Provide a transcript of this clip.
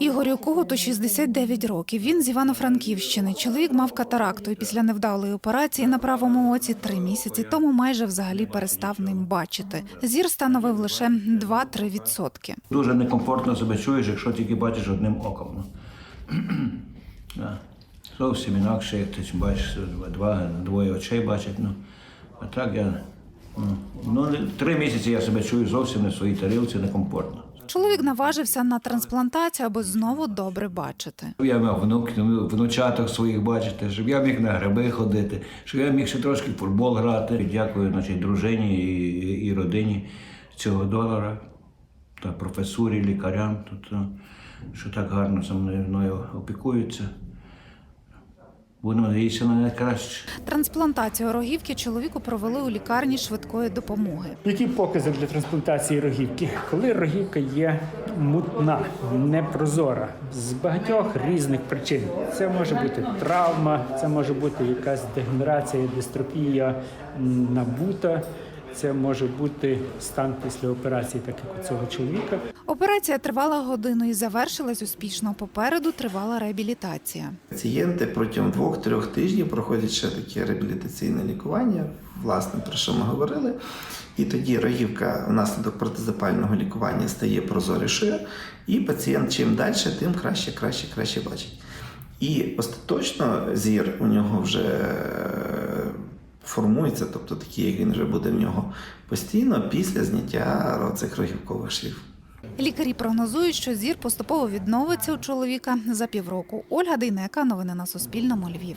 Ігорю Когуту 69 років. Він з Івано-Франківщини. Чоловік мав катаракту і після невдалої операції на правому оці три місяці тому майже взагалі перестав ним бачити. Зір становив лише 2-3 відсотки. Дуже некомфортно себе чуєш, якщо тільки бачиш одним оком. Ну. Зовсім інакше, як ти бачиш два, двоє очей бачать. Ну. А так я. Ну, ну, три місяці я себе чую зовсім не в своїй тарілці, некомфортно. Чоловік наважився на трансплантацію, аби знову добре бачити. Я мав внук, внучаток своїх бачити, щоб я міг на гриби ходити, щоб я міг ще трошки футбол грати. Дякую значить, дружині і, і родині цього донора та професурі, лікарям, е, що так гарно за мною опікуються. Будемо надіятися на найкраще. Трансплантацію рогівки чоловіку провели у лікарні швидкої допомоги. Які покази для трансплантації рогівки? Коли рогівка є мутна, непрозора з багатьох різних причин. Це може бути травма, це може бути якась дегенерація, дистрофія набута. Це може бути стан після операції, так як у цього чоловіка. Операція тривала годину і завершилась успішно. Попереду тривала реабілітація. Пацієнти протягом двох-трьох тижнів проходять ще таке реабілітаційне лікування, власне, про що ми говорили. І тоді рогівка внаслідок протизапального лікування стає прозорішою, і пацієнт чим далі, тим краще, краще, краще бачить. І остаточно зір у нього вже формується, тобто такий, як він вже буде в нього постійно після зняття цих рогівкових швів. Лікарі прогнозують, що зір поступово відновиться у чоловіка за півроку. Ольга Дейнека. Новини на Суспільному. Львів.